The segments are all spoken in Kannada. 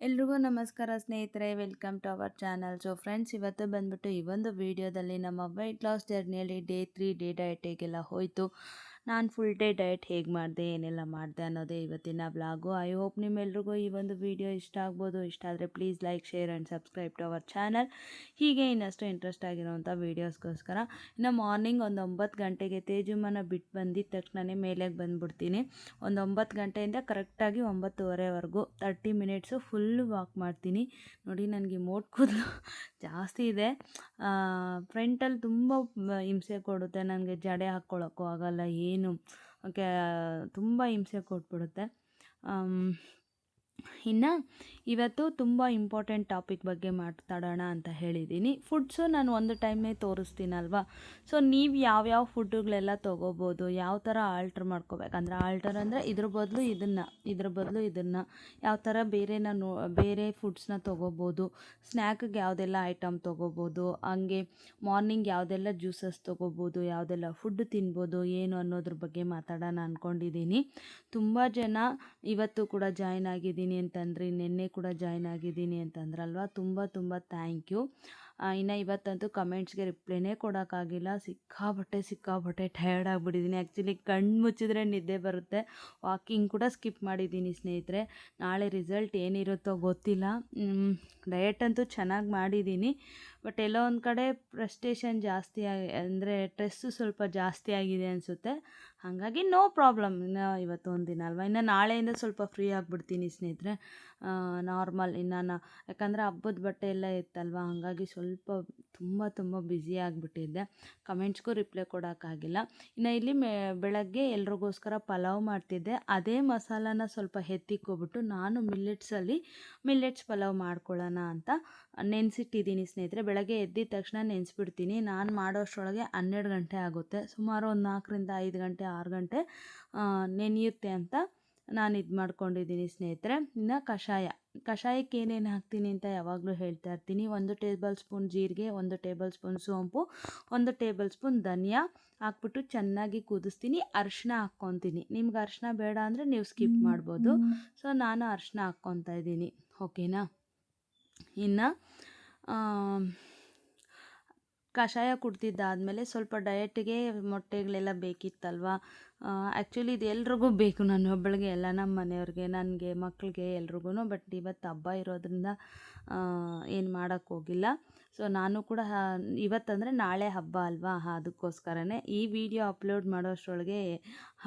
ಎಲ್ರಿಗೂ ನಮಸ್ಕಾರ ಸ್ನೇಹಿತರೆ welcome to our channel so friends ಇವತ್ತು ಬಂದ್ಬಿಟ್ಟು ಈ ಒಂದು ವಿಡಿಯೋದಲ್ಲಿ ನಮ್ಮ ವೆಯ್ಟ್ ಲಾಸ್ ಜರ್ನಿಯಲ್ಲಿ ಡೇ ತ್ರೀ ಡೇ ಡಯಟ್ ಹೇಗೆಲ್ಲ ಹೋಯಿತು. ನಾನು ಫುಲ್ ಡೇ ಡಯಟ್ ಹೇಗೆ ಮಾಡಿದೆ, ಏನೆಲ್ಲ ಮಾಡಿದೆ ಅನ್ನೋದೇ ಇವತ್ತಿನ ಬ್ಲಾಗು ಐ ಹೋಪ್ ನಿಮ್ಮೆಲ್ರಿಗೂ ಈ ಒಂದು ವಿಡಿಯೋ ಇಷ್ಟ ಆಗ್ಬೋದು. ಇಷ್ಟ ಆದರೆ please like share and subscribe to our channel ಹೀಗೆ ಇನ್ನಷ್ಟು ಇಂಟ್ರೆಸ್ಟ್ ಆಗಿರೋವಂಥ ವೀಡಿಯೋಸ್ಗೋಸ್ಕರ ಇನ್ನು ಮಾರ್ನಿಂಗ್ ಒಂದು ಒಂಬತ್ತು ಗಂಟೆಗೆ ತೇಜುಮನ ಬಿಟ್ಟು ಬಂದಿದ್ದ ತಕ್ಷಣವೇ ಮೇಲೆಗೆ ಬಂದುಬಿಡ್ತೀನಿ. ಒಂದು ಒಂಬತ್ತು ಗಂಟೆಯಿಂದ ಕರೆಕ್ಟಾಗಿ ಒಂಬತ್ತುವರೆವರೆಗೂ ತರ್ಟಿ ಮಿನಿಟ್ಸು ಫುಲ್ಲು ವಾಕ್ ಮಾಡ್ತೀನಿ. ನೋಡಿ ನನಗೆ ಮೋಟ್ ಕೂದಲು ಜಾಸ್ತಿ ಇದೆ. ಫ್ರಂಟಲ್ಲಿ ತುಂಬ ಹಿಂಸೆ ಕೊಡುತ್ತೆ. ನನಗೆ ಜಡೆ ಹಾಕ್ಕೊಳ್ಳೋಕ್ಕೂ ಆಗಲ್ಲ, ಏನು ಓಕೆ ತುಂಬ ಹಿಂಸೆ ಕೊಟ್ಬಿಡುತ್ತೆ. ಇನ್ನು ಇವತ್ತು ತುಂಬ ಇಂಪಾರ್ಟೆಂಟ್ ಟಾಪಿಕ್ ಬಗ್ಗೆ ಮಾತಾಡೋಣ ಅಂತ ಹೇಳಿದ್ದೀನಿ. ಫುಡ್ಸು ನಾನು ಒಂದು ಟೈಮೇ ತೋರಿಸ್ತೀನಲ್ವಾ? ಸೊ ನೀವು ಯಾವ್ಯಾವ ಫುಡ್ಡುಗಳೆಲ್ಲ ತೊಗೋಬೋದು, ಯಾವ ಥರ ಆಲ್ಟ್ರ್ ಮಾಡ್ಕೋಬೇಕಂದ್ರೆ ಆಲ್ಟರ್ ಅಂದರೆ ಇದ್ರ ಬದಲು ಇದನ್ನು, ಇದ್ರ ಬದಲು ಇದನ್ನು, ಯಾವ ಥರ ಬೇರೆನ ನೋ, ಬೇರೆ ಫುಡ್ಸ್ನ ತೊಗೋಬೋದು ಸ್ನ್ಯಾಕ್ಗೆ ಯಾವುದೆಲ್ಲ ಐಟಮ್ ತೊಗೋಬೋದು, ಹಂಗೆ ಮಾರ್ನಿಂಗ್ ಯಾವುದೆಲ್ಲ ಜ್ಯೂಸಸ್ ತೊಗೋಬೋದು, ಯಾವುದೆಲ್ಲ ಫುಡ್ ತಿನ್ಬೋದು, ಏನು ಅನ್ನೋದ್ರ ಬಗ್ಗೆ ಮಾತಾಡೋಣ ಅಂದ್ಕೊಂಡಿದ್ದೀನಿ ತುಂಬ ಜನ ಇವತ್ತು ಕೂಡ ಜಾಯ್ನ್ ಆಗಿದ್ದೀನಿ ಅಂತಂದರೆ ನಿನ್ನೆ ಕೂಡ ಜಾಯ್ನ್ ಆಗಿದ್ದೀನಿ ಅಂತಂದ್ರಲ್ವಾ? ತುಂಬ ತುಂಬ ಥ್ಯಾಂಕ್ ಯು ಇನ್ನು ಇವತ್ತಂತೂ ಕಮೆಂಟ್ಸ್ಗೆ ರಿಪ್ಲೈನೇ ಕೊಡೋಕ್ಕಾಗಿಲ್ಲ ಸಿಕ್ಕಾಬಟ್ಟೆ ಸಿಕ್ಕಾಬಟ್ಟೆ ಟಯರ್ಡ್ ಆಗಿಬಿಟ್ಟಿದ್ದೀನಿ ಆ್ಯಕ್ಚುಲಿ ಕಣ್ಣು ಮುಚ್ಚಿದ್ರೆ ನಿದ್ದೆ ಬರುತ್ತೆ. ವಾಕಿಂಗ್ ಕೂಡ ಸ್ಕಿಪ್ ಮಾಡಿದ್ದೀನಿ ಸ್ನೇಹಿತರೆ. ನಾಳೆ ರಿಸಲ್ಟ್ ಏನಿರುತ್ತೋ ಗೊತ್ತಿಲ್ಲ. ಡಯಟ್ ಅಂತೂ ಚೆನ್ನಾಗಿ ಮಾಡಿದ್ದೀನಿ ಬಟ್ ಎಲ್ಲೋ ಒಂದು ಕಡೆ ಫ್ರಸ್ಟೇಷನ್ ಜಾಸ್ತಿ ಆಗಿ, ಅಂದರೆ ಸ್ಟ್ರೆಸ್ಸು ಸ್ವಲ್ಪ ಜಾಸ್ತಿ ಆಗಿದೆ ಅನಿಸುತ್ತೆ. ಹಾಗಾಗಿ ನೋ ಪ್ರಾಬ್ಲಮ್ ಇನ್ನು ಇವತ್ತು ಒಂದು ದಿನ ಅಲ್ವಾ? ಇನ್ನು ನಾಳೆಯಿಂದ ಸ್ವಲ್ಪ ಫ್ರೀ ಆಗಿಬಿಡ್ತೀನಿ ಸ್ನೇಹಿತರೆ. ನಾರ್ಮಲ್ ಇನ್ನು ಯಾಕಂದರೆ ಹಬ್ಬದ ಬಟ್ಟೆ ಎಲ್ಲ ಇತ್ತಲ್ವ? ಹಾಗಾಗಿ ಸ್ವಲ್ಪ ತುಂಬ ತುಂಬ ಬ್ಯುಸಿ ಆಗಿಬಿಟ್ಟಿದ್ದೆ. ಕಮೆಂಟ್ಸ್ಗೂ ರಿಪ್ಲೈ ಕೊಡೋಕ್ಕಾಗಿಲ್ಲ ಇನ್ನು ಇಲ್ಲಿ ಮೇ, ಬೆಳಗ್ಗೆ ಎಲ್ರಿಗೋಸ್ಕರ ಪಲಾವ್ ಮಾಡ್ತಿದ್ದೆ. ಅದೇ ಮಸಾಲಾನ ಸ್ವಲ್ಪ ಎತ್ತಿಕ್ಕೊಬಿಟ್ಟು ನಾನು ಮಿಲ್ಲೆಟ್ಸಲ್ಲಿ ಮಿಲ್ಲೆಟ್ಸ್ ಪಲಾವ್ ಮಾಡ್ಕೊಳ್ಳೋಣ ಅಂತ ನೆನೆಸಿಟ್ಟಿದ್ದೀನಿ ಸ್ನೇಹಿತರೆ. ಬೆಳಗ್ಗೆ ಎದ್ದಿದ ತಕ್ಷಣ ನೆನೆಸ್ಬಿಡ್ತೀನಿ. ನಾನು ಮಾಡೋ ಅಷ್ಟರೊಳಗೆ ಹನ್ನೆರಡು ಗಂಟೆ ಆಗುತ್ತೆ. ಸುಮಾರು ಒಂದು ನಾಲ್ಕರಿಂದ ಐದು ಗಂಟೆ ಆರು ಗಂಟೆ ನೆನೆಯುತ್ತೆ ಅಂತ ನಾನು ಇದು ಮಾಡ್ಕೊಂಡಿದ್ದೀನಿ ಸ್ನೇಹಿತರೆ. ಇನ್ನು ಕಷಾಯ. ಕಷಾಯಕ್ಕೆ ಏನೇನು ಹಾಕ್ತೀನಿ ಅಂತ ಯಾವಾಗಲೂ ಹೇಳ್ತಾ ಇರ್ತೀನಿ. ಒಂದು ಟೇಬಲ್ ಸ್ಪೂನ್ ಜೀರಿಗೆ ಒಂದು ಟೇಬಲ್ ಸ್ಪೂನ್ ಸೋಂಪು ಒಂದು ಟೇಬಲ್ ಸ್ಪೂನ್ ಧನಿಯಾ ಹಾಕ್ಬಿಟ್ಟು ಚೆನ್ನಾಗಿ ಕುದಿಸ್ತೀನಿ. ಅರಿಶಿನ ಹಾಕ್ಕೊತೀನಿ. ನಿಮ್ಗೆ ಅರಿಶಿನ ಬೇಡ ಅಂದರೆ ನೀವು ಸ್ಕಿಪ್ ಮಾಡ್ಬೋದು. ಸೊ ನಾನು ಅರಿಶಿನ ಹಾಕ್ಕೊತಾ ಇದ್ದೀನಿ. ಓಕೆನಾ? ಇನ್ನು ಕಷಾಯ ಕುಡ್ದಿದ್ದಾದಮೇಲೆ ಸ್ವಲ್ಪ ಡಯಟಿಗೆ ಮೊಟ್ಟೆಗಳೆಲ್ಲ ಬೇಕಿತ್ತಲ್ವ? ಆ್ಯಕ್ಚುಲಿ ಇದು ಎಲ್ರಿಗೂ ಬೇಕು ನಾನು ಒಬ್ಬಳಿಗೆ, ಎಲ್ಲ ನಮ್ಮ ಮನೆಯವ್ರಿಗೆ, ನನಗೆ ಮಕ್ಕಳಿಗೆ ಎಲ್ರಿಗೂ ಬಟ್ ಇವತ್ತು ಹಬ್ಬ ಇರೋದ್ರಿಂದ ಏನು ಮಾಡೋಕ್ಕೋಗಿಲ್ಲ ಸೊ ನಾನು ಕೂಡ ಇವತ್ತಂದರೆ ನಾಳೆ ಹಬ್ಬ ಅಲ್ವಾ? ಅದಕ್ಕೋಸ್ಕರನೇ ಈ ವಿಡಿಯೋ ಅಪ್ಲೋಡ್ ಮಾಡೋ ಅಷ್ಟರೊಳಗೆ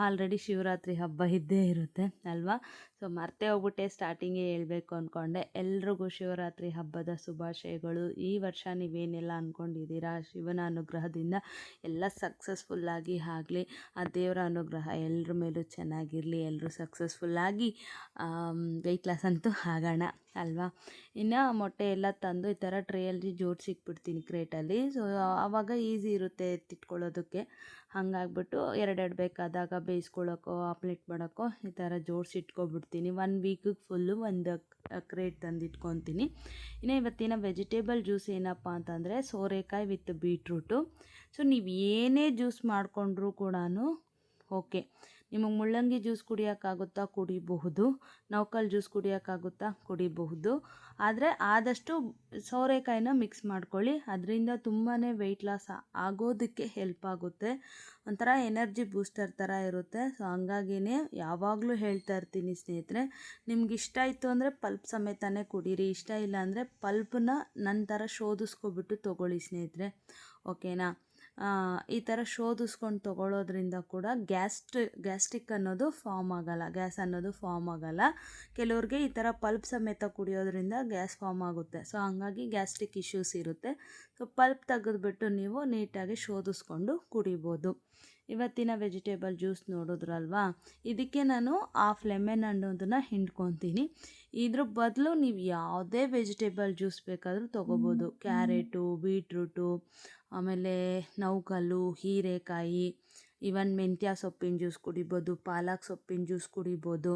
ಆಲ್ರೆಡಿ ಶಿವರಾತ್ರಿ ಹಬ್ಬ ಇದ್ದೇ ಇರುತ್ತೆ, ಅಲ್ವಾ? ಸೊ ಮರ್ತೇ ಹೋಗ್ಬಿಟ್ಟೆ ಸ್ಟಾರ್ಟಿಂಗೇ ಹೇಳಬೇಕು ಅಂದ್ಕೊಂಡೆ ಎಲ್ರಿಗೂ ಶಿವರಾತ್ರಿ ಹಬ್ಬದ ಶುಭಾಶಯಗಳು. ಈ ವರ್ಷ ನೀವೇನೆಲ್ಲ ಅಂದ್ಕೊಂಡಿದ್ದೀರಾ ಶಿವನ ಅನುಗ್ರಹದಿಂದ ಎಲ್ಲ ಸಕ್ಸಸ್ಫುಲ್ಲಾಗಿ ಆಗಲಿ, ಆ ದೇವರ ಅನುಗ್ರಹ ಎಲ್ಲರ ಮೇಲೂ ಚೆನ್ನಾಗಿರಲಿ ಎಲ್ಲರೂ ಸಕ್ಸಸ್ಫುಲ್ಲಾಗಿ ವೆಯ್ಟ್ ಲಾಸ್ ಅಂತೂ ಆಗೋಣ ಅಲ್ವಾ? ಇನ್ನು ಮೊಟ್ಟೆ ಎಲ್ಲ ತಂದು ಈ ಥರ ಟ್ರೇಯಲ್ಲಿ ಜೋಡಿಸಿಕ್ಬಿಡ್ತೀನಿ ಕ್ರೇಟಲ್ಲಿ ಸೊ ಆವಾಗ ಈಸಿ ಇರುತ್ತೆ ಎತ್ತಿಟ್ಕೊಳ್ಳೋದಕ್ಕೆ ಹಾಗಾಗ್ಬಿಟ್ಟು ಎರಡೆರಡು ಬೇಕಾದಾಗ ಬೇಯಿಸ್ಕೊಳ್ಳೋಕ್ಕೋ ಆಪ್ಲೇಟ್ ಮಾಡೋಕ್ಕೋ ಈ ಥರ ಜೋಡಿಸಿ ಇಟ್ಕೊಬಿಡ್ತೀನಿ. ಒನ್ ವೀಕಿಗೆ ಫುಲ್ಲು ಒಂದು ಕ್ರೇಟ್ ತಂದು ಇಟ್ಕೊತೀನಿ ಇನ್ನು ಇವತ್ತಿನ ವೆಜಿಟೇಬಲ್ ಜ್ಯೂಸ್ ಏನಪ್ಪ ಅಂತಂದರೆ ಸೋರೆಕಾಯಿ ವಿತ್ ಬೀಟ್ರೂಟು. ಸೊ, ನೀವು ಏನೇ ಜ್ಯೂಸ್ ಮಾಡಿಕೊಂಡ್ರೂ ಕೂಡ ಓಕೆ. ನಿಮಗೆ ಮುಳ್ಳಂಗಿ ಜ್ಯೂಸ್ ಕುಡಿಯೋಕ್ಕಾಗುತ್ತಾ ಕುಡಿಬಹುದು, ನೌಕಲ್ ಜ್ಯೂಸ್ ಕುಡಿಯೋಕ್ಕಾಗುತ್ತಾ ಕುಡಿಬಹುದು. ಆದರೆ ಆದಷ್ಟು ಸೋರೆಕಾಯಿನ ಮಿಕ್ಸ್ ಮಾಡ್ಕೊಳ್ಳಿ. ಅದರಿಂದ ತುಂಬಾ ವೆಯ್ಟ್ ಲಾಸ್ ಆಗೋದಕ್ಕೆ ಹೆಲ್ಪ್ ಆಗುತ್ತೆ. ಒಂಥರ ಎನರ್ಜಿ ಬೂಸ್ಟರ್ ಥರ ಇರುತ್ತೆ. ಸೊ ಹಂಗಾಗಿನೇ ಯಾವಾಗಲೂ ಹೇಳ್ತಾ ಇರ್ತೀನಿ ಸ್ನೇಹಿತರೆ, ನಿಮ್ಗೆ ಇಷ್ಟ ಆಯಿತು ಅಂದರೆ ಪಲ್ಪ್ ಸಮೇತನೇ ಕುಡೀರಿ. ಇಷ್ಟ ಇಲ್ಲ ಅಂದರೆ ಪಲ್ಪನ್ನ ನಂತರ ಶೋಧಿಸ್ಕೊಬಿಟ್ಟು ತೊಗೊಳ್ಳಿ ಸ್ನೇಹಿತರೆ. ಓಕೆನಾ ಈ ಥರ ಶೋಧಿಸ್ಕೊಂಡು ತಗೊಳ್ಳೋದ್ರಿಂದ ಕೂಡ ಗ್ಯಾಸ್ಟ್ ಗ್ಯಾಸ್ಟ್ರಿಕ್ ಅನ್ನೋದು ಫಾರ್ಮ್ ಆಗೋಲ್ಲ ಗ್ಯಾಸ್ ಅನ್ನೋದು ಫಾರ್ಮ್ ಆಗೋಲ್ಲ. ಕೆಲವ್ರಿಗೆ ಈ ಥರ ಪಲ್ಪ್ ಸಮೇತ ಕುಡಿಯೋದ್ರಿಂದ ಗ್ಯಾಸ್ ಫಾರ್ಮ್ ಆಗುತ್ತೆ. ಸೊ ಹಂಗಾಗಿ ಗ್ಯಾಸ್ಟ್ರಿಕ್ ಇಶ್ಯೂಸ್ ಇರುತ್ತೆ. ಸೊ ಪಲ್ಪ್ ತೆಗೆದುಬಿಟ್ಟು ನೀವು ನೀಟಾಗಿ ಶೋಧಿಸ್ಕೊಂಡು ಕುಡಿಬೋದು. ಇವತ್ತಿನ ವೆಜಿಟೇಬಲ್ ಜ್ಯೂಸ್ ನೋಡಿದ್ರಲ್ವಾ? ಇದಕ್ಕೆ ನಾನು ಹಾಫ್ ಲೆಮನ್ ಅನ್ನೋದನ್ನು ಹಿಂಡ್ಕೊತೀನಿ. ಇದ್ರ ಬದಲು ನೀವು ಯಾವುದೇ ವೆಜಿಟೇಬಲ್ ಜ್ಯೂಸ್ ಬೇಕಾದರೂ ತೊಗೋಬೋದು. ಕ್ಯಾರೆಟು ಬೀಟ್ರೂಟು ಆಮೇಲೆ ನೌಕಲ್ಲು ಹೀರೆಕಾಯಿ ಇವನ್ ಮೆಂತ್ಯ ಸೊಪ್ಪಿನ ಜ್ಯೂಸ್ ಕುಡಿಬೋದು, ಪಾಲಕ್ ಸೊಪ್ಪಿನ ಜ್ಯೂಸ್ ಕುಡಿಬೋದು.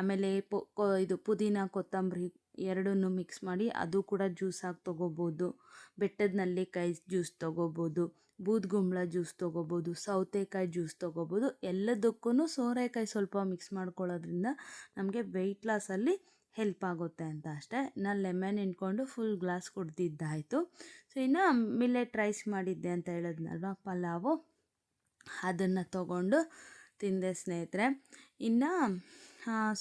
ಆಮೇಲೆ ಪೊ ಇದು ಪುದೀನ, ಕೊತ್ತಂಬರಿ ಎರಡನ್ನೂ ಮಿಕ್ಸ್ ಮಾಡಿ ಅದು ಕೂಡ ಜ್ಯೂಸ್ ಆಗಿ ತೊಗೋಬೋದು. ಬೆಟ್ಟದ ನೆಲ್ಲಿಕಾಯಿ ಜ್ಯೂಸ್ ತೊಗೋಬೋದು. ಬೂದ್ಗುಂಬಳ ಜ್ಯೂಸ್ ತೊಗೋಬೋದು. ಸೌತೆಕಾಯಿ ಜ್ಯೂಸ್ ತೊಗೋಬೋದು. ಎಲ್ಲದಕ್ಕೂ ಸೋರೆಕಾಯಿ ಸ್ವಲ್ಪ ಮಿಕ್ಸ್ ಮಾಡ್ಕೊಳ್ಳೋದ್ರಿಂದ ನಮಗೆ ವೆಯ್ಟ್ ಲಾಸಲ್ಲಿ ಹೆಲ್ಪ್ ಆಗುತ್ತೆ ಅಂತ ಅಷ್ಟೇ. ನಾನು ಲೆಮನ್ ಹಿಂಡ್ಕೊಂಡು ಫುಲ್ ಗ್ಲಾಸ್ ಕುಡ್ದಿದ್ದಾಯಿತು. ಸೊ ಇನ್ನು ಮಿಲ್ಲೆಟ್ ರೈಸ್ ಮಾಡಿದ್ದೆ ಅಂತ ಹೇಳಿದ್ನಲ್ವ? ಪಲಾವು. ಅದನ್ನು ತಗೊಂಡು ತಿಂದೆ ಸ್ನೇಹಿತರೆ. ಇನ್ನು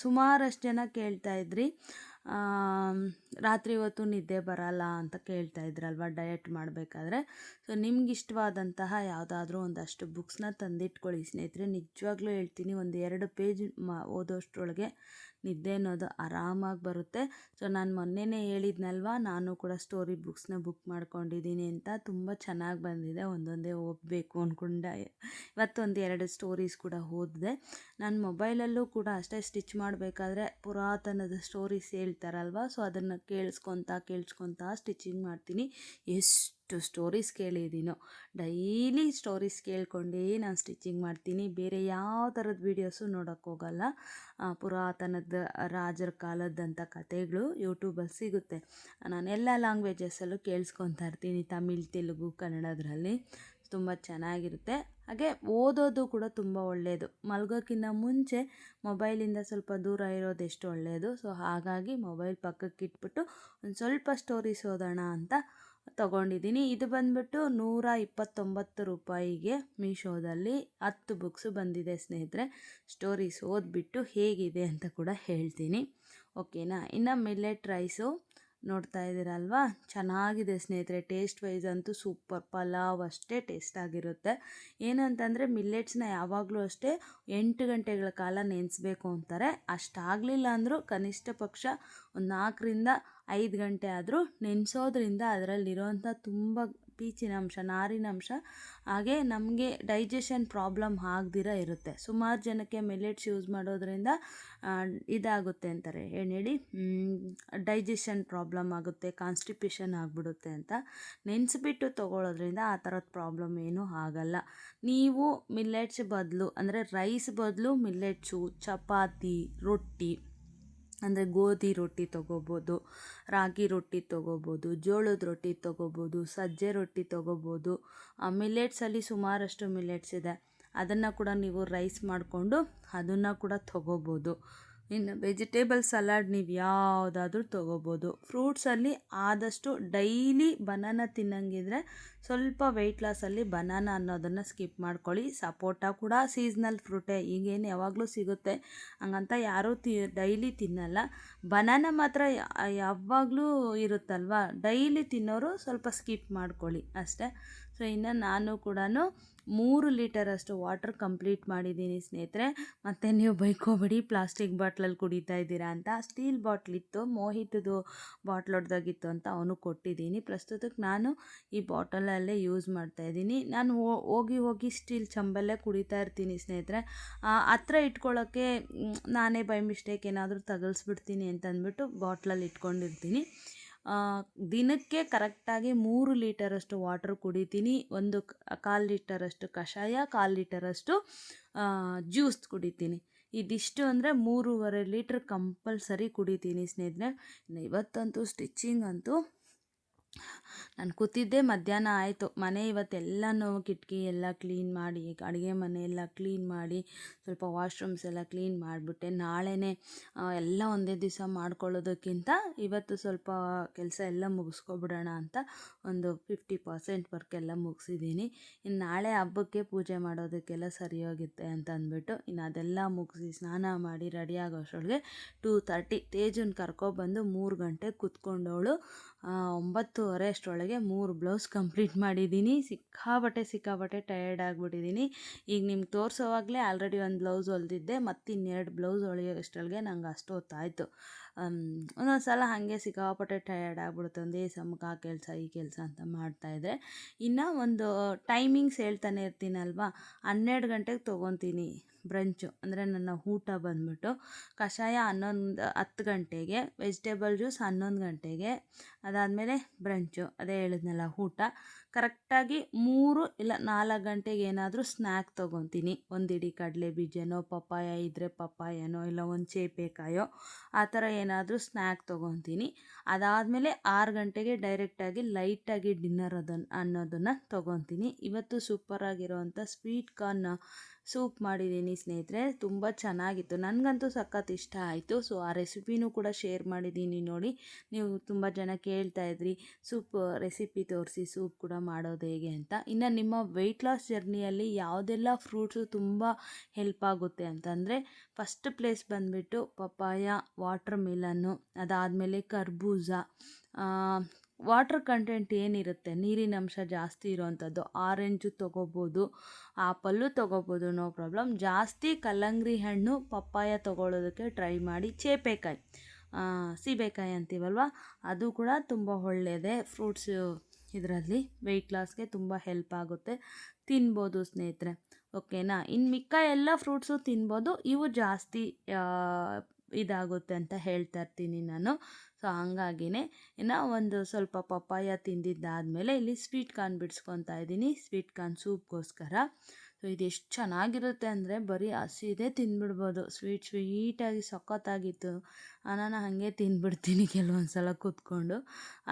ಸುಮಾರಷ್ಟು ಜನ ಕೇಳ್ತಾಯಿದ್ರಿ ರಾತ್ರಿ ಹೊತ್ತು ನಿದ್ದೆ ಬರಲ್ಲ ಅಂತ ಕೇಳ್ತಾ ಇದ್ರಲ್ವ ಡಯಟ್ ಮಾಡಬೇಕಾದ್ರೆ? ಸೊ ನಿಮ್ಗೆ ಇಷ್ಟವಾದಂತಹ ಯಾವುದಾದ್ರೂ ಒಂದಷ್ಟು ಬುಕ್ಸ್ನ ತಂದಿಟ್ಕೊಳ್ಳಿ ಸ್ನೇಹಿತರೆ. ನಿಜವಾಗ್ಲೂ ಹೇಳ್ತೀನಿ, ಒಂದು ಎರಡು ಪೇಜ್ ಮಾ, ಓದೋಷ್ಟ್ರೊಳಗೆ ನಿದ್ದೆ ಅನ್ನೋದು ಆರಾಮಾಗಿ ಬರುತ್ತೆ. ಸೊ ನಾನು ಮೊನ್ನೆನೇ ಹೇಳಿದ್ನಲ್ವ, ನಾನು ಕೂಡ ಸ್ಟೋರಿ ಬುಕ್ಸ್ನ ಬುಕ್ ಮಾಡ್ಕೊಂಡಿದ್ದೀನಿ ಅಂತ. ತುಂಬ ಚೆನ್ನಾಗಿ ಬಂದಿದೆ, ಒಂದೊಂದೇ ಓದಬೇಕು ಅಂದ್ಕೊಂಡ ಇವತ್ತೊಂದು ಎರಡು ಸ್ಟೋರೀಸ್ ಕೂಡ ಓದಿದೆ. ನನ್ನ ಮೊಬೈಲಲ್ಲೂ ಕೂಡ ಅಷ್ಟೇ ಸ್ಟಿಚ್ ಮಾಡಬೇಕಾದ್ರೆ ಪುರಾತನದ ಸ್ಟೋರೀಸ್ ಹೇಳ್ತಾರಲ್ವ? ಸೊ ಅದನ್ನು ಕೇಳಿಸ್ಕೊತಾ ಕೇಳಿಸ್ಕೊತಾ ಸ್ಟಿಚಿಂಗ್ ಮಾಡ್ತೀನಿ. ಎಷ್ಟು ಎಷ್ಟು ಸ್ಟೋರೀಸ್ ಕೇಳಿದ್ದೀನೋ ಡೈಲಿ ಸ್ಟೋರೀಸ್ ಕೇಳ್ಕೊಂಡೇ ನಾನು ಸ್ಟಿಚಿಂಗ್ ಮಾಡ್ತೀನಿ. ಬೇರೆ ಯಾವ ಥರದ ವೀಡಿಯೋಸು ನೋಡೋಕ್ಕೋಗಲ್ಲ ಪುರಾತನದ, ರಾಜರ ಕಾಲದಂಥ ಕಥೆಗಳು ಯೂಟ್ಯೂಬಲ್ಲಿ ಸಿಗುತ್ತೆ. ನಾನು ಎಲ್ಲ ಲ್ಯಾಂಗ್ವೇಜಸ್ಸಲ್ಲೂ ಕೇಳಿಸ್ಕೊತಾ ಇರ್ತೀನಿ, ತಮಿಳ್, ತೆಲುಗು, ಕನ್ನಡದ್ರಲ್ಲಿ. ತುಂಬ ಚೆನ್ನಾಗಿರುತ್ತೆ. ಹಾಗೆ ಓದೋದು ಕೂಡ ತುಂಬ ಒಳ್ಳೆಯದು ಮಲ್ಗೋಕ್ಕಿಂತ ಮುಂಚೆ ಮೊಬೈಲಿಂದ ಸ್ವಲ್ಪ ದೂರ ಇರೋದು ಎಷ್ಟು ಒಳ್ಳೆಯದು ಸೊ ಹಾಗಾಗಿ ಮೊಬೈಲ್ ಪಕ್ಕಕ್ಕೆ ಇಟ್ಬಿಟ್ಟು ಒಂದು ಸ್ವಲ್ಪ ಸ್ಟೋರೀಸ್ ಓದೋಣ ಅಂತ ತಗೊಂಡಿದ್ದೀನಿ. ಇದು ಬಂದ್ಬಿಟ್ಟು ನೂರ ಇಪ್ಪತ್ತೊಂಬತ್ತು ರೂಪಾಯಿಗೆ ಮೀಶೋದಲ್ಲಿ ಹತ್ತು ಬುಕ್ಸು ಬಂದಿದೆ ಸ್ನೇಹಿತರೆ. ಸ್ಟೋರೀಸ್ ಓದ್ಬಿಟ್ಟು ಹೇಗಿದೆ ಅಂತ ಕೂಡ ಹೇಳ್ತೀನಿ. ಓಕೆನಾ? ಇನ್ನು ಮಿಲ್ಲೆಟ್ ರೈಸು ನೋಡ್ತಾ ಇದ್ದೀರಲ್ವಾ? ಚೆನ್ನಾಗಿದೆ ಸ್ನೇಹಿತರೆ. ಟೇಸ್ಟ್ ವೈಸ್ ಅಂತೂ ಸೂಪರ್. ಪಲಾವ್ ಅಷ್ಟೇ ಟೇಸ್ಟ್ ಆಗಿರುತ್ತೆ. ಏನಂತಂದರೆ ಮಿಲ್ಲೆಟ್ಸ್ನ ಯಾವಾಗಲೂ ಅಷ್ಟೇ ಎಂಟು ಗಂಟೆಗಳ ಕಾಲ ನೆನೆಸ್ಬೇಕು ಅಂತಾರೆ. ಅಷ್ಟಾಗಲಿಲ್ಲ ಅಂದರೂ ಕನಿಷ್ಠ ಪಕ್ಷ ಒಂದು ನಾಲ್ಕರಿಂದ ಐದು ಗಂಟೆ ಆದರೂ ನೆನೆಸೋದ್ರಿಂದ ಅದರಲ್ಲಿರೋಂಥ ತುಂಬ ನ าร ಿನ ಅಂಶ, ಹಾಗೆ ನಮಗೆ ಡೈಜೆಷನ್ ಪ್ರಾಬ್ಲಮ್ ಆಗದಿರ ಇರುತ್ತೆ. ಸುಮಾರು ಜನಕ್ಕೆ ಮಿಲೆಟ್ಸ್ ಯೂಸ್ ಮಾಡೋದ್ರಿಂದ ಇದಾಗುತ್ತೆ ಅಂತಾರೆ. ಏನು ಹೇಳಿ ಡೈಜೆಷನ್ ಪ್ರಾಬ್ಲಮ್ ಆಗುತ್ತೆ ಕಾನ್ಸ್ಟಿಪೇಷನ್ ಆಗಿಬಿಡುತ್ತೆ ಅಂತ. ನೆನೆಸ್ಬಿಟ್ಟು ತೊಗೊಳೋದ್ರಿಂದ ಆ ಥರದ ಪ್ರಾಬ್ಲಮ್ ಏನೂ ಆಗಲ್ಲ. ನೀವು ಮಿಲ್ಲೆಟ್ಸ್ ಬದಲು, ಅಂದರೆ ರೈಸ್ ಬದಲು ಮಿಲ್ಲೆಟ್ಸು ಚಪಾತಿ, ರೊಟ್ಟಿ ಅಂದರೆ ಗೋಧಿ ರೊಟ್ಟಿ ತೊಗೋಬೋದು, ರಾಗಿ ರೊಟ್ಟಿ ತೊಗೋಬೋದು, ಜೋಳದ ರೊಟ್ಟಿ ತೊಗೋಬೋದು, ಸಜ್ಜೆ ರೊಟ್ಟಿ ತೊಗೋಬೋದು. ಮಿಲ್ಲೆಟ್ಸಲ್ಲಿ ಸುಮಾರಷ್ಟು ಮಿಲ್ಲೆಟ್ಸ್ ಇದೆ. ಅದನ್ನು ಕೂಡ ನೀವು ರೈಸ್ ಮಾಡಿಕೊಂಡು ಅದನ್ನು ಕೂಡ ತೊಗೋಬೋದು. ಇನ್ನು ವೆಜಿಟೇಬಲ್ ಸಲಾಡ್ ನೀವು ಯಾವುದಾದ್ರೂ ತೊಗೋಬೋದು. ಫ್ರೂಟ್ಸಲ್ಲಿ ಆದಷ್ಟು ಡೈಲಿ ಬನಾನ ತಿನ್ನಂಗಿದ್ರೆ ಸ್ವಲ್ಪ ವೆಯ್ಟ್ ಲಾಸಲ್ಲಿ ಬನಾನ ಅನ್ನೋದನ್ನು ಸ್ಕಿಪ್ ಮಾಡ್ಕೊಳ್ಳಿ. ಸಪೋಟ ಕೂಡ ಸೀಸ್ನಲ್ ಫ್ರೂಟೇ ಈಗೇನು ಯಾವಾಗಲೂ ಸಿಗುತ್ತೆ. ಹಂಗಂತ ಯಾರೂ ತಿ ಡೈಲಿ ತಿನ್ನಲ್ಲ. ಬನಾನ ಮಾತ್ರ ಯಾವಾಗಲೂ ಇರುತ್ತಲ್ವ? ಡೈಲಿ ತಿನ್ನೋರು ಸ್ವಲ್ಪ ಸ್ಕಿಪ್ ಮಾಡ್ಕೊಳ್ಳಿ ಅಷ್ಟೇ. ಸೊ ಇನ್ನು ನಾನು ಕೂಡ ಮೂರು ಲೀಟರಷ್ಟು ವಾಟರ್ ಕಂಪ್ಲೀಟ್ ಮಾಡಿದ್ದೀನಿ ಸ್ನೇಹಿತರೆ. ಮತ್ತು ನೀವು ಬೈಕೋಬೇಡಿ, ಪ್ಲಾಸ್ಟಿಕ್ ಬಾಟ್ಲಲ್ಲಿ ಕುಡಿತಾ ಇದ್ದೀರಾ ಅಂತ. ಸ್ಟೀಲ್ ಬಾಟ್ಲಿತ್ತು ಮೋಹಿತದು ಬಾಟ್ಲ್ ಹೊಡೆದಾಗಿತ್ತು ಅಂತ ಅವನು ಕೊಟ್ಟಿದ್ದೀನಿ. ಪ್ರಸ್ತುತಕ್ಕೆ ನಾನು ಈ ಬಾಟಲಲ್ಲೇ ಯೂಸ್ ಮಾಡ್ತಾ ಇದ್ದೀನಿ. ನಾನು ಹೋಗಿ ಹೋಗಿ ಸ್ಟೀಲ್ ಚಂಬಲ್ಲೇ ಕುಡಿತಾ ಇರ್ತೀನಿ ಸ್ನೇಹಿತರೆ. ಹತ್ರ ಇಟ್ಕೊಳ್ಳೋಕ್ಕೆ, ನಾನೇ ಬೈ ಮಿಸ್ಟೇಕ್ ಏನಾದರೂ ತಗಲ್ಸ್ಬಿಡ್ತೀನಿ ಅಂತಂದ್ಬಿಟ್ಟು ಬಾಟ್ಲಲ್ಲಿ ಇಟ್ಕೊಂಡಿರ್ತೀನಿ. ದಿನಕ್ಕೆ ಕರೆಕ್ಟಾಗಿ ಮೂರು ಲೀಟರಷ್ಟು ವಾಟರ್ ಕುಡಿತೀನಿ, ಒಂದು ಕಾಲು ಲೀಟರಷ್ಟು ಕಷಾಯ, ಕಾಲು ಲೀಟರಷ್ಟು ಜ್ಯೂಸ್ ಕುಡಿತೀನಿ. ಇದಿಷ್ಟು ಅಂದರೆ ಮೂರುವರೆ ಲೀಟ್ರ್ ಕಂಪಲ್ಸರಿ ಕುಡಿತೀನಿ ಸ್ನೇಹಿತರೆ. ಇವತ್ತಂತೂ ಸ್ಟಿಚ್ಚಿಂಗ್ ಅಂತೂ ನಾನು ಕೂತಿದ್ದೆ, ಮಧ್ಯಾಹ್ನ ಆಯಿತು. ಮನೆ ಇವತ್ತೆಲ್ಲನೂ ಕಿಟಕಿ ಎಲ್ಲ ಕ್ಲೀನ್ ಮಾಡಿ, ಅಡುಗೆ ಮನೆ ಎಲ್ಲ ಕ್ಲೀನ್ ಮಾಡಿ, ಸ್ವಲ್ಪ ವಾಶ್ರೂಮ್ಸ್ ಎಲ್ಲ ಕ್ಲೀನ್ ಮಾಡಿಬಿಟ್ಟೆ. ನಾಳೆನೇ ಎಲ್ಲ ಒಂದೇ ದಿವಸ ಮಾಡ್ಕೊಳ್ಳೋದಕ್ಕಿಂತ ಇವತ್ತು ಸ್ವಲ್ಪ ಕೆಲಸ ಎಲ್ಲ ಮುಗಿಸ್ಕೊಬಿಡೋಣ ಅಂತ ಒಂದು ಫಿಫ್ಟಿ ಪರ್ಸೆಂಟ್ ವರ್ಕ್ ಎಲ್ಲ ಮುಗಿಸಿದ್ದೀನಿ. ಇನ್ನು ನಾಳೆ ಹಬ್ಬಕ್ಕೆ ಪೂಜೆ ಮಾಡೋದಕ್ಕೆಲ್ಲ ಸರಿ ಹೋಗುತ್ತೆ ಅಂತ ಅಂದ್ಬಿಟ್ಟು ಇನ್ನು ಅದೆಲ್ಲ ಮುಗಿಸಿ ಸ್ನಾನ ಮಾಡಿ ರೆಡಿ ಆಗೋಷ್ಟೊಳಗೆ ಟೂ ತರ್ಟಿ ತೇಜನ್ ಕರ್ಕೊಬಂದು ಮೂರು ಗಂಟೆ ಕೂತ್ಕೊಂಡವಳು. ಒಂಬತ್ತುವರೆ ಅಷ್ಟರೊಳಗೆ ಮೂರು ಬ್ಲೌಸ್ ಕಂಪ್ಲೀಟ್ ಮಾಡಿದ್ದೀನಿ. ಸಿಕ್ಕಾಬಟ್ಟೆ ಸಿಕ್ಕಾಬಟ್ಟೆ ಟಯರ್ಡ್ ಆಗಿಬಿಟ್ಟಿದ್ದೀನಿ. ಈಗ ನಿಮ್ಗೆ ತೋರಿಸೋವಾಗಲೇ ಆಲ್ರೆಡಿ ಒಂದು ಬ್ಲೌಸ್ ಹೊಲ್ದಿದ್ದೆ ಮತ್ತು ಇನ್ನೆರಡು ಬ್ಲೌಸ್ ಹೊಲಿಯೋಷ್ಟರೊಳಗೆ ನಂಗೆ ಅಷ್ಟು ಹೊತ್ತಾಯಿತು ಒಂದೊಂದು ಸಲ ಹಾಗೆ ಸಿಕ್ಕಾಪಟ್ಟೆ ಟಯರ್ಡ್ ಆಗ್ಬಿಡುತ್ತೆ. ಒಂದೇ ಸಮಕ್ಕೆ ಆ ಕೆಲಸ, ಈ ಕೆಲಸ ಅಂತ ಮಾಡ್ತಾಯಿದ್ರೆ ಇನ್ನು ಒಂದು ಟೈಮಿಂಗ್ಸ್ ಹೇಳ್ತಾನೆ ಇರ್ತೀನಲ್ವ? ಹನ್ನೆರಡು ಗಂಟೆಗೆ ತೊಗೊತೀನಿ ಬ್ರಂಚು ಅಂದರೆ ನನ್ನ ಊಟ ಬಂದ್ಬಿಟ್ಟು ಕಷಾಯ ಹನ್ನೊಂದು, ಹತ್ತು ಗಂಟೆಗೆ ವೆಜಿಟೇಬಲ್ ಜ್ಯೂಸ್ ಹನ್ನೊಂದು ಗಂಟೆಗೆ, ಅದಾದಮೇಲೆ ಬ್ರಂಚು ಅದೇ ಹೇಳಿದ್ನಲ್ಲ ಊಟ. ಕರೆಕ್ಟಾಗಿ ಮೂರು ಇಲ್ಲ ನಾಲ್ಕು ಗಂಟೆಗೆ ಏನಾದರೂ ಸ್ನ್ಯಾಕ್ ತೊಗೊತೀನಿ. ಒಂದಿಡಿ ಕಡಲೆ ಬೀಜನೋ, ಪಪ್ಪಾಯ ಇದ್ದರೆ ಪಪ್ಪಾಯನೋ, ಇಲ್ಲ ಒಂದು ಚೇಪೆಕಾಯೋ, ಆ ಥರ ಏನಾದರೂ ಸ್ನ್ಯಾಕ್ ತೊಗೊತೀನಿ. ಅದಾದಮೇಲೆ ಆರು ಗಂಟೆಗೆ ಡೈರೆಕ್ಟಾಗಿ ಲೈಟಾಗಿ ಡಿನ್ನರ್ ಅದನ್ನು ಅನ್ನೋದನ್ನು ತೊಗೊತೀನಿ. ಇವತ್ತು ಸೂಪರಾಗಿರೋವಂಥ ಸ್ವೀಟ್ ಕಾರ್ನ್ ಸೂಪ್ ಮಾಡಿದ್ದೀನಿ ಸ್ನೇಹಿತರೆ, ತುಂಬ ಚೆನ್ನಾಗಿತ್ತು. ನನಗಂತೂ ಸಖತ್ ಇಷ್ಟ ಆಯಿತು. ಸೊ ಆ ರೆಸಿಪಿನೂ ಕೂಡ ಶೇರ್ ಮಾಡಿದ್ದೀನಿ ನೋಡಿ. ನೀವು ತುಂಬ ಜನ ಕೇಳ್ತಾ ಇದ್ರಿ, ಸೂಪ್, ರೆಸಿಪಿ ತೋರಿಸಿ ಸೂಪ್ ಕೂಡ ಮಾಡೋದು ಹೇಗೆ ಅಂತ. ಇನ್ನು ನಿಮ್ಮ ವೆಯ್ಟ್ ಲಾಸ್ ಜರ್ನಿಯಲ್ಲಿ ಯಾವುದೆಲ್ಲ ಫ್ರೂಟ್ಸು ತುಂಬ ಹೆಲ್ಪ್ ಆಗುತ್ತೆ ಅಂತಂದರೆ ಫಸ್ಟ್ ಪ್ಲೇಸ್ ಬಂದುಬಿಟ್ಟು ಪಪ್ಪಾಯ ವಾಟರ್ ಮಿಲನ್ನು ಅದಾದಮೇಲೆ ಕರ್ಬೂಜ ವಾಟ್ರ್ ಕಂಟೆಂಟ್ ಏನಿರುತ್ತೆ? ನೀರಿನ ಅಂಶ ಜಾಸ್ತಿ ಇರೋವಂಥದ್ದು ಆರೆಂಜು ತೊಗೋಬೋದು, ಆಪಲ್ಲು ತೊಗೋಬೋದು, ನೋ ಪ್ರಾಬ್ಲಮ್. ಜಾಸ್ತಿ ಕಲ್ಲಂಗಡಿ ಹಣ್ಣು ಪಪ್ಪಾಯ ತೊಗೊಳೋದಕ್ಕೆ ಟ್ರೈ ಮಾಡಿ. ಚೇಪೆಕಾಯಿ. ಸೀಬೆಕಾಯಿ ಅಂತೀವಲ್ವ? ಅದು ಕೂಡ ತುಂಬ ಒಳ್ಳೆಯದೇ ಫ್ರೂಟ್ಸು ಇದರಲ್ಲಿ ವೆಯ್ಟ್ ಲಾಸ್ಗೆ ತುಂಬ ಹೆಲ್ಪ್ ಆಗುತ್ತೆ. ತಿನ್ಬೋದು ಸ್ನೇಹಿತರೆ. ಓಕೆನಾ? ಇನ್ನು ಮಿಕ್ಕ ಎಲ್ಲ ಫ್ರೂಟ್ಸು ತಿನ್ಬೋದು. ಇವು ಜಾಸ್ತಿ ಇದಾಗುತ್ತೆ ಅಂತ ಹೇಳ್ತಾ ಇರ್ತೀನಿ ನಾನು. ಸೊ ಹಂಗಾಗಿನೇ ಇನ್ನು ಒಂದು ಸ್ವಲ್ಪ ಪಪ್ಪಾಯ ತಿಂದಿದ್ದಾದಮೇಲೆ ಇಲ್ಲಿ ಸ್ವೀಟ್ ಕಾರ್ನ್ ಬಿಡಿಸ್ಕೊತಾ ಇದ್ದೀನಿ. Sweet corn ಸೂಪ್ಗೋಸ್ಕರ. ಸೊ ಇದು ಎಷ್ಟು ಚೆನ್ನಾಗಿರುತ್ತೆ ಅಂದರೆ ಬರೀ ಹಸಿದೇ ತಿಂದ್ಬಿಡ್ಬೋದು. ಸ್ವೀಟ್ ಸ್ವೀಟಾಗಿ ಸಖತ್ತಾಗಿತ್ತು. ನಾನು ಹಾಗೆ ತಿಂದ್ಬಿಡ್ತೀನಿ ಕೆಲವೊಂದು ಸಲ ಕೂತ್ಕೊಂಡು.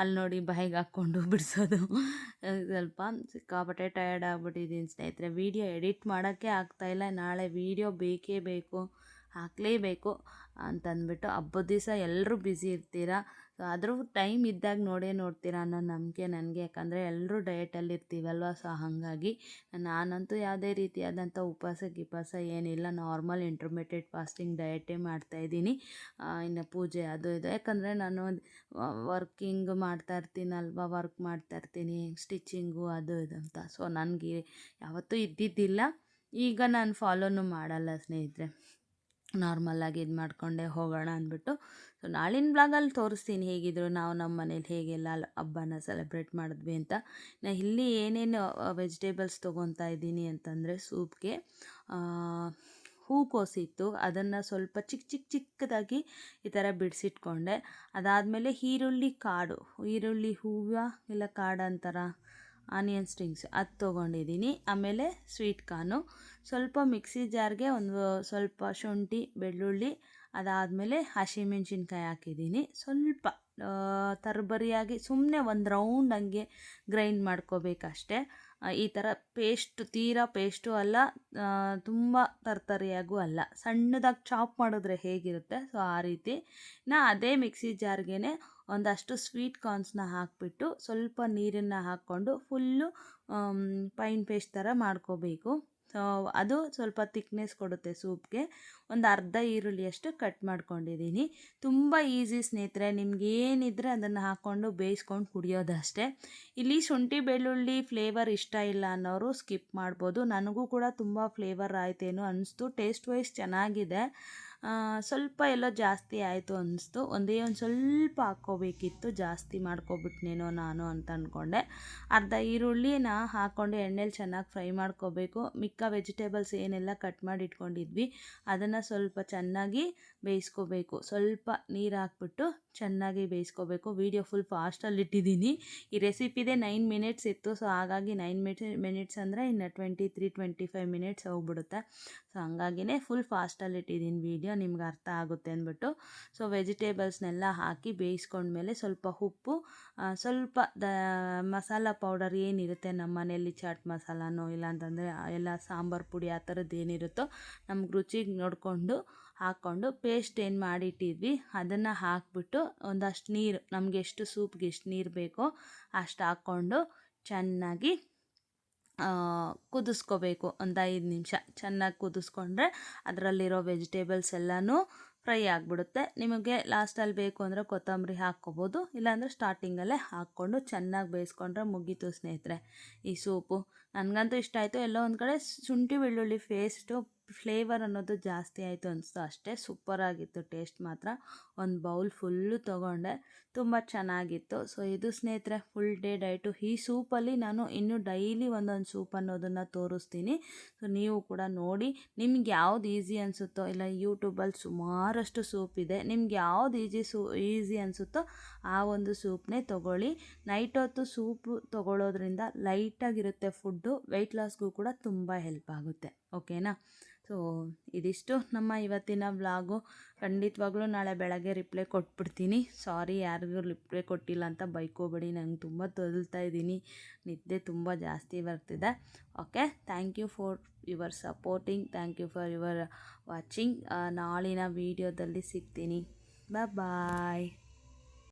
ಅಲ್ಲಿ ನೋಡಿ ಬಾಯಿಗೆ ಹಾಕ್ಕೊಂಡು ಬಿಡಿಸೋದು. ಸ್ವಲ್ಪ ಸಿಕ್ಕಾಪಟ್ಟೆ ಟಯರ್ಡ್ ಆಗಿಬಿಟ್ಟಿದ್ದೀನಿ ಸ್ನೇಹಿತರೆ. ವೀಡಿಯೋ ಎಡಿಟ್ ಮಾಡೋಕ್ಕೆ ಆಗ್ತಾಯಿಲ್ಲ ನಾಳೆ ವೀಡಿಯೋ ಬೇಕೇ ಬೇಕು. ಹಾಕಲೇಬೇಕು. ಅಂತಂದ್ಬಿಟ್ಟು ಹಬ್ಬದ ದಿವಸ ಎಲ್ಲರೂ ಬ್ಯುಸಿ ಇರ್ತೀರ? ಆದರೂ ಟೈಮ್ ಇದ್ದಾಗ ನೋಡೇ ನೋಡ್ತೀರ ಅನ್ನೋ ನಂಬಿಕೆ ನನಗೆ. ಯಾಕಂದರೆ ಎಲ್ಲರೂ ಡಯಟಲ್ಲಿ ಇರ್ತೀವಲ್ವ? ಸೊ, ಹಾಗಾಗಿ ನಾನಂತೂ ಯಾವುದೇ ರೀತಿಯಾದಂಥ ಉಪವಾಸ ಗಿಪಾಸ ಏನಿಲ್ಲ. ನಾರ್ಮಲ್ ಇಂಟರ್ಮಿಟೆಡ್ ಫಾಸ್ಟಿಂಗ್ ಡಯಟೇ ಮಾಡ್ತಾಯಿದ್ದೀನಿ ಇನ್ನು ಪೂಜೆ ಅದು ಇದು. ಯಾಕಂದರೆ ನಾನು ವರ್ಕಿಂಗ್ ಮಾಡ್ತಾ ಇರ್ತೀನಲ್ವ? ವರ್ಕ್ ಮಾಡ್ತಾ ಇರ್ತೀನಿ. ಸ್ಟಿಚಿಂಗು ಅದು ಇದು ಅಂತ. ಸೊ, ನನಗೆ ಯಾವತ್ತೂ ಇದ್ದಿದ್ದಿಲ್ಲ. ಈಗ ನಾನು ಫಾಲೋನು ಮಾಡಲ್ಲ ಸ್ನೇಹಿತರೆ. ನಾರ್ಮಲಾಗಿ ಇದು ಮಾಡಿಕೊಂಡೆ ಹೋಗೋಣ ಅಂದ್ಬಿಟ್ಟು. ಸೊ ನಾಳಿನ ಬ್ಲಾಗಲ್ಲಿ ತೋರಿಸ್ತೀನಿ ಹೇಗಿದ್ರು ನಾವು ನಮ್ಮ ಮನೇಲಿ ಹೇಗೆಲ್ಲ ಹಬ್ಬನ ಸೆಲೆಬ್ರೇಟ್ ಮಾಡಿದ್ವಿ ಅಂತ. ನಾ ಇಲ್ಲಿ ಏನೇನು ವೆಜಿಟೇಬಲ್ಸ್ ತೊಗೊತಾ ಇದ್ದೀನಿ ಅಂತಂದರೆ ಸೂಪ್ಗೆ ಹೂಕೋಸಿತ್ತು ಅದನ್ನು ಸ್ವಲ್ಪ ಚಿಕ್ಕ ಚಿಕ್ಕ ಚಿಕ್ಕದಾಗಿ ಈ ಥರ ಬಿಡಿಸಿಟ್ಕೊಂಡೆ. ಅದಾದಮೇಲೆ ಈರುಳ್ಳಿ ಕಾಡು. ಈರುಳ್ಳಿ ಹೂವು, ಇಲ್ಲ ಕಾಡು ಅಂತಾರ. ಆನಿಯನ್ ಸ್ಟ್ರಿಂಗ್ಸ್ ಅದು ತೊಗೊಂಡಿದ್ದೀನಿ. ಆಮೇಲೆ ಸ್ವೀಟ್ ಕಾರ್ನು. ಸ್ವಲ್ಪ ಮಿಕ್ಸಿ ಜಾರ್ಗೆ ಒಂದು ಸ್ವಲ್ಪ ಶುಂಠಿ, ಬೆಳ್ಳುಳ್ಳಿ, ಅದಾದಮೇಲೆ ಹಸಿಮೆಣ್ಸಿನ್ಕಾಯಿ ಹಾಕಿದ್ದೀನಿ. ಸ್ವಲ್ಪ ತರಬರಿಯಾಗಿ ಸುಮ್ಮನೆ ಒಂದು ರೌಂಡ್ ಹಂಗೆ ಗ್ರೈಂಡ್ ಮಾಡ್ಕೋಬೇಕಷ್ಟೆ. ಈ ಥರ ಪೇಸ್ಟ್ ತೀರಾ ಪೇಸ್ಟು ಅಲ್ಲ ತುಂಬ ತರ್ತರಿಯಾಗೂ ಅಲ್ಲ. ಸಣ್ಣದಾಗಿ ಚಾಪ್ ಮಾಡಿದ್ರೆ ಹೇಗಿರುತ್ತೆ? ಸೊ ಆ ರೀತಿ. ನಾ ಅದೇ ಮಿಕ್ಸಿ ಜಾರ್ಗೆ ಒಂದಷ್ಟು ಸ್ವೀಟ್ ಕಾರ್ನ್ಸ್ನ ಹಾಕಿಬಿಟ್ಟು ಸ್ವಲ್ಪ ನೀರನ್ನು ಹಾಕ್ಕೊಂಡು ಫುಲ್ಲು ಪೈನ್ ಪೇಸ್ಟ್ ಥರ ಮಾಡ್ಕೋಬೇಕು. ಅದು ಸ್ವಲ್ಪ ತಿಕ್ನೆಸ್ ಕೊಡುತ್ತೆ ಸೂಪ್ಗೆ. ಒಂದು ಅರ್ಧ ಈರುಳ್ಳಿಯಷ್ಟು ಕಟ್ ಮಾಡ್ಕೊಂಡಿದ್ದೀನಿ. ತುಂಬ ಈಸಿ ಸ್ನೇಹಿತರೆ ನಿಮ್ಗೆ ಏನಿದ್ರೆ ಅದನ್ನು ಹಾಕ್ಕೊಂಡು ಬೇಯಿಸ್ಕೊಂಡು ಕುಡಿಯೋದಷ್ಟೇ. ಇಲ್ಲಿ ಶುಂಠಿ, ಬೆಳ್ಳುಳ್ಳಿ ಫ್ಲೇವರ್ ಇಷ್ಟ ಇಲ್ಲ ಅನ್ನೋರು ಸ್ಕಿಪ್ ಮಾಡ್ಬೋದು. ನನಗೂ ಕೂಡ ತುಂಬ ಫ್ಲೇವರ್ ಆಯ್ತೇನೋ ಅನಿಸ್ತು. ಟೇಸ್ಟ್ ವೈಸ್ ಚೆನ್ನಾಗಿದೆ. ಸ್ವಲ್ಪ ಎಲ್ಲ ಜಾಸ್ತಿ ಆಯಿತು ಅನ್ನಿಸ್ತು. ಒಂದೇ ಒಂದು ಸ್ವಲ್ಪ ಹಾಕ್ಕೋಬೇಕಿತ್ತು. ಜಾಸ್ತಿ ಮಾಡ್ಕೊಬಿಟ್ನೇನೋ ನಾನು ಅಂತ ಅಂದ್ಕೊಂಡೆ ಅರ್ಧ ಈರುಳ್ಳಿನ ಹಾಕ್ಕೊಂಡು ಎಣ್ಣೆಲಿ ಚೆನ್ನಾಗಿ ಫ್ರೈ ಮಾಡ್ಕೋಬೇಕು. ಮಿಕ್ಕ ವೆಜಿಟೇಬಲ್ಸ್ ಏನೆಲ್ಲ ಕಟ್ ಮಾಡಿ ಇಟ್ಕೊಂಡಿದ್ವಿ, ಅದನ್ನು ಸ್ವಲ್ಪ ಚೆನ್ನಾಗಿ ಬೇಯಿಸ್ಕೋಬೇಕು. ಸ್ವಲ್ಪ ನೀರು ಹಾಕ್ಬಿಟ್ಟು ಚೆನ್ನಾಗಿ ಬೇಯಿಸ್ಕೋಬೇಕು. ವೀಡಿಯೋ ಫುಲ್ ಫಾಸ್ಟಲ್ಲಿ ಇಟ್ಟಿದ್ದೀನಿ. ಈ ರೆಸಿಪಿದೆ ನೈನ್ ಮಿನಿಟ್ಸ್ ಇತ್ತು. ಸೊ ಹಾಗಾಗಿ ನೈನ್ ಮಿನಿಟ್ಸ್ ಮಿನಿಟ್ಸ್ ಅಂದರೆ ಇನ್ನು twenty three, twenty five minutes ಹೋಗ್ಬಿಡುತ್ತೆ. ಸೊ ಹಂಗಾಗಿನೇ ಫುಲ್ ಫಾಸ್ಟಲ್ಲಿ ಇಟ್ಟಿದ್ದೀನಿ ವೀಡಿಯೋ ನಿಮ್ಗೆ ಅರ್ಥ ಆಗುತ್ತೆ ಅಂದ್ಬಿಟ್ಟು. ಸೊ ವೆಜಿಟೇಬಲ್ಸ್ನೆಲ್ಲ ಹಾಕಿ ಬೇಯಿಸ್ಕೊಂಡ್ಮೇಲೆ ಸ್ವಲ್ಪ ಉಪ್ಪು ಸ್ವಲ್ಪ ದ, ಮಸಾಲ ಪೌಡರ್ ಏನಿರುತ್ತೆ ನಮ್ಮ ಮನೆಯಲ್ಲಿ ಚಾಟ್ ಮಸಾಲನೋ ಇಲ್ಲಾಂತಂದರೆ ಎಲ್ಲ ಸಾಂಬಾರು ಪುಡಿ ಆ ಥರದ್ದು ಏನಿರುತ್ತೋ ನಮ್ಗೆ ರುಚಿಗೆ ನೋಡಿಕೊಂಡು ಹಾಕ್ಕೊಂಡು ಪೇಸ್ಟ್ ಏನು ಮಾಡಿಟ್ಟಿದ್ವಿ, ಅದನ್ನು ಹಾಕ್ಬಿಟ್ಟು ಒಂದಷ್ಟು ನೀರು, ನಮಗೆ ಎಷ್ಟು ಸೂಪ್ಗೆ ಎಷ್ಟು ನೀರು ಬೇಕೋ ಅಷ್ಟು ಹಾಕ್ಕೊಂಡು ಚೆನ್ನಾಗಿ ಕುದಿಸ್ಕೋಬೇಕು. ಒಂದು ಐದು ನಿಮಿಷ ಚೆನ್ನಾಗಿ ಕುದಿಸ್ಕೊಂಡ್ರೆ ಅದರಲ್ಲಿರೋ ವೆಜಿಟೇಬಲ್ಸ್ ಎಲ್ಲನೂ ಫ್ರೈ ಆಗಿಬಿಡುತ್ತೆ. ನಿಮಗೆ ಲಾಸ್ಟಲ್ಲಿ ಬೇಕು ಅಂದರೆ ಕೊತ್ತಂಬರಿ ಹಾಕ್ಕೋಬೋದು, ಇಲ್ಲಾಂದರೆ ಸ್ಟಾರ್ಟಿಂಗಲ್ಲೇ ಹಾಕ್ಕೊಂಡು ಚೆನ್ನಾಗಿ ಬೇಯಿಸ್ಕೊಂಡ್ರೆ ಮುಗೀತು ಸ್ನೇಹಿತರೆ ಈ ಸೂಪು. ನನಗಂತೂ ಇಷ್ಟ ಆಯಿತು. ಎಲ್ಲೋ ಒಂದು ಕಡೆ ಶುಂಠಿ, ಬೆಳ್ಳುಳ್ಳಿ ಪೇಸ್ಟು ಫ್ಲೇವರ್ ಅನ್ನೋದು ಜಾಸ್ತಿ ಆಯಿತು ಅನಿಸ್ತು. ಅಷ್ಟೇ ಸೂಪರಾಗಿತ್ತು ಟೇಸ್ಟ್ ಮಾತ್ರ ಒಂದು ಬೌಲ್ ಫುಲ್ಲು ತೊಗೊಂಡೆ. ತುಂಬ ಚೆನ್ನಾಗಿತ್ತು. ಸೊ, ಇದು ಸ್ನೇಹಿತರೆ, ಫುಲ್ ಡೇ ಡೈಟು. ಈ ಸೂಪಲ್ಲಿ ನಾನು ಇನ್ನೂ ಡೈಲಿ ಒಂದೊಂದು ಸೂಪ್ ಅನ್ನೋದನ್ನು ತೋರಿಸ್ತೀನಿ. ಸೊ, ನೀವು ಕೂಡ ನೋಡಿ. ನಿಮ್ಗೆ ಯಾವ್ದು ಈಸಿ ಅನಿಸುತ್ತೋ, ಇಲ್ಲ ಯೂಟ್ಯೂಬಲ್ಲಿ ಸುಮಾರಷ್ಟು ಸೂಪ್ ಇದೆ. ನಿಮ್ಗೆ ಯಾವ್ದು ಈಜಿ ಸೂ, ಈಸಿ ಅನಿಸುತ್ತೋ ಆ ಒಂದು ಸೂಪ್ನೇ ತೊಗೊಳ್ಳಿ. ನೈಟ್ ಹೊತ್ತು ಸೂಪು ತೊಗೊಳ್ಳೋದ್ರಿಂದ ಲೈಟಾಗಿರುತ್ತೆ ಫುಡ್ಡು. ವೆಯ್ಟ್ ಲಾಸ್ಗೂ ಕೂಡ ತುಂಬ ಹೆಲ್ಪ್ ಆಗುತ್ತೆ. ಓಕೆನಾ? ಸೊ, ಇದಿಷ್ಟು ನಮ್ಮ ಇವತ್ತಿನ ವ್ಲಾಗು. ಖಂಡಿತವಾಗ್ಲೂ ನಾಳೆ ಬೆಳಗ್ಗೆ ರಿಪ್ಲೈ ಕೊಟ್ಬಿಡ್ತೀನಿ. ಸಾರಿ ಯಾರಿಗೂ ರಿಪ್ಲೈ ಕೊಟ್ಟಿಲ್ಲ ಅಂತ ಬೈಕೋಬೇಡಿ. ನಂಗೆ ತುಂಬ ತೊದಲ್ತಾ ಇದ್ದೀನಿ. ನಿದ್ದೆ ತುಂಬ ಜಾಸ್ತಿ ಬರ್ತಿದೆ. Okay thank you for your supporting thank you for your watching ನಾಳಿನ ವೀಡಿಯೋದಲ್ಲಿ ಸಿಗ್ತೀನಿ. ಬಾಯ್